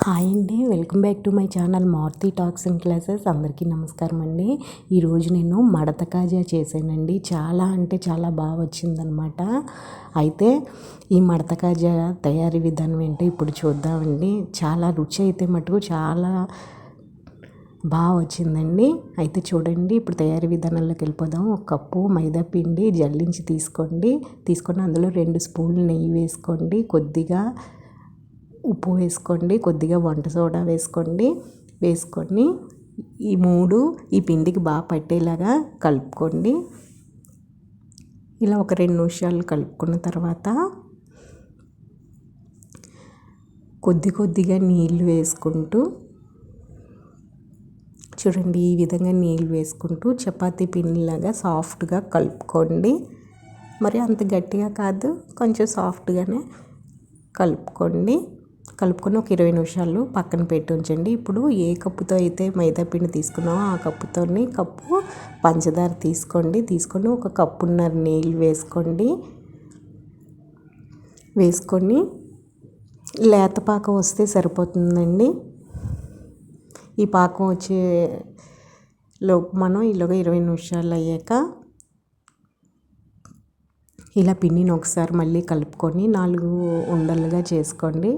Hi అండి. Welcome back to my channel Maruti talks and classes. అందరికీ నమస్కారం అండి. ఈరోజు నేను మడత కాజా చేశానండి. చాలా అంటే చాలా బాగా వచ్చిందనమాట అయితే ఈ మడత కాజా తయారీ విధానం ఏంటో ఇప్పుడు చూద్దామండి. చాలా రుచి అయితే మటుకు చాలా బాగా వచ్చిందండి. అయితే చూడండి ఇప్పుడు తయారీ విధానంలోకి వెళ్ళిపోదాం. ఒక కప్పు మైదా పిండి జల్లించి తీసుకోండి. తీసుకొని అందులో రెండు స్పూన్లు నెయ్యి వేసుకోండి. కొద్దిగా ఉప్పు వేసుకోండి కొద్దిగా వంట సోడా వేసుకోండి వేసుకొని ఈ మూడు ఈ పిండికి బాగా పట్టేలాగా కలుపుకోండి. ఇలా ఒక రెండు నిమిషాలు కలుపుకున్న తర్వాత కొద్ది కొద్దిగా నీళ్ళు వేసుకుంటూ చూడండి ఈ విధంగా నీళ్ళు వేసుకుంటూ చపాతీ పిండిలాగా సాఫ్ట్గా కలుపుకోండి. మరి అంత గట్టిగా కాదు కొంచెం సాఫ్ట్గానే కలుపుకోండి. కలుపుకొని ఒక ఇరవై నిమిషాలు పక్కన పెట్టి ఉంచండి. ఇప్పుడు ఏ కప్పుతో అయితే మైదా పిండి తీసుకున్నామో ఆ కప్పుతో కప్పు పంచదార తీసుకోండి. తీసుకొని ఒక కప్పున్నర నీళ్ళు వేసుకోండి. వేసుకొని లేత పాకం వస్తే సరిపోతుందండి. ఈ పాకం వచ్చే లోపు మనం ఇలాగ ఇరవై నిమిషాలు అయ్యాక ఇలా పిండిని ఒకసారి మళ్ళీ కలుపుకొని నాలుగు ఉండలుగా చేసుకోండి.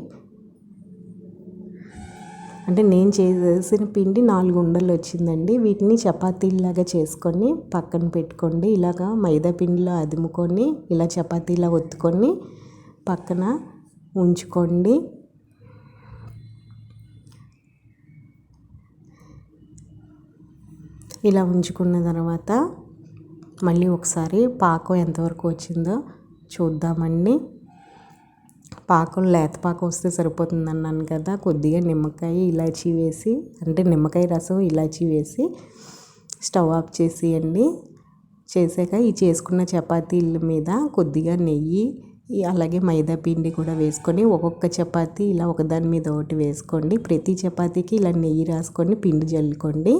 అంటే నేను చేసిన పిండి నాలుగు ఉండలు వచ్చిందండి. వీటిని చపాతీలాగా చేసుకొని పక్కన పెట్టుకోండి. ఇలాగా మైదా పిండిలో అదుముకొని ఇలా చపాతీలా ఒత్తుకొని పక్కన ఉంచుకోండి. ఇలా ఉంచుకున్న తర్వాత మళ్ళీ ఒకసారి పాకం ఎంతవరకు వచ్చిందో చూద్దామండి. పాకం లేత పాకం వస్తే సరిపోతుంది అన్నాను కదా. కొద్దిగా నిమ్మకాయ ఇలాచీ వేసి అంటే నిమ్మకాయ రసం ఇలాచీ వేసి స్టవ్ ఆఫ్ చేసేయండి. చేసాక ఈ చేసుకున్న చపాతీల మీద కొద్దిగా నెయ్యి అలాగే మైదా పిండి కూడా వేసుకొని ఒక్కొక్క చపాతీ ఇలా ఒకదాని మీద ఒకటి వేసుకోండి. ప్రతి చపాతీకి ఇలా నెయ్యి రాసుకొని పిండి జల్లుకోండి.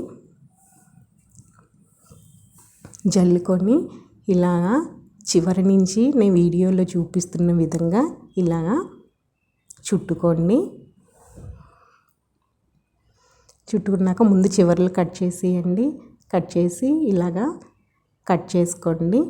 జల్లుకొని ఇలా చివరి నుంచి నేను వీడియోలో చూపిస్తున్న విధంగా ఇలాగా చుట్టుకోండి. చుట్టుకున్నాక ముందు చివర్లు కట్ చేసేయండి. కట్ చేసి ఇలాగా కట్ చేసుకోండి.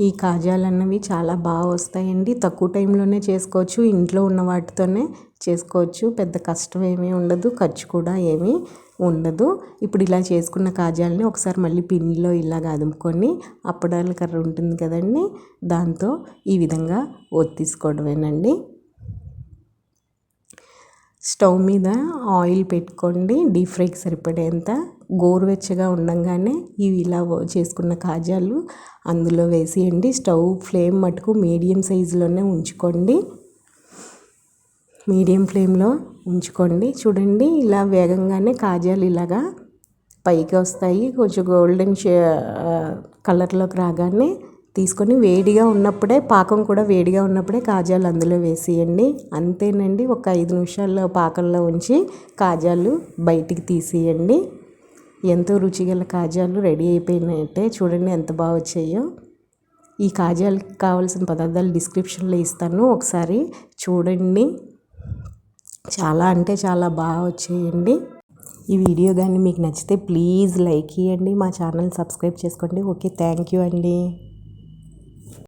ఈ కాజాలు అన్నవి చాలా బాగా వస్తాయండి. తక్కువ టైంలోనే చేసుకోవచ్చు. ఇంట్లో ఉన్న వాటితోనే చేసుకోవచ్చు. పెద్ద కష్టం ఏమీ ఉండదు. ఖర్చు కూడా ఏమీ ఉండదు. ఇప్పుడు ఇలా చేసుకున్న కాజాలని ఒకసారి మళ్ళీ పిన్నిలో ఇలాగ అదుముకొని అప్పడాల కర్ర ఉంటుంది కదండి. దాంతో ఈ విధంగా ఒత్తిసుకోవడమేనండి స్టవ్ మీద ఆయిల్ పెట్టుకోండి. డీప్ ఫ్రైకి సరిపడేంత. గోరువెచ్చగా ఉండగానే ఇవి ఇలా చేసుకున్న కాజాలు అందులో వేసేయండి. స్టవ్ ఫ్లేమ్ మటుకు మీడియం సైజులోనే ఉంచుకోండి. మీడియం ఫ్లేమ్లో ఉంచుకోండి. చూడండి ఇలా వేగంగానే కాజాలు ఇలాగా పైకి వస్తాయి. కొంచెం గోల్డెన్ షే కలర్లోకి రాగానే తీసుకొని వేడిగా ఉన్నప్పుడే పాకం కూడా వేడిగా ఉన్నప్పుడే కాజాలు అందులో వేసేయండి. అంతేనండి ఒక ఐదు నిమిషాల్లో పాకంలో ఉంచి కాజాలు బయటికి తీసేయండి. ఎంతో రుచిగల కాజాలు రెడీ అయిపోయినట్టే చూడండి ఎంత బాగా వచ్చాయో. ఈ కాజాలకి కావాల్సిన పదార్థాలు డిస్క్రిప్షన్లో ఇస్తాను. ఒకసారి చూడండి. చాలా అంటే చాలా బాగా వచ్చేయండి. ఈ వీడియో కానీ మీకు నచ్చితే ప్లీజ్ లైక్ ఇవ్వండి మా ఛానల్ సబ్స్క్రైబ్ చేసుకోండి. ఓకే థ్యాంక్ యూ అండి.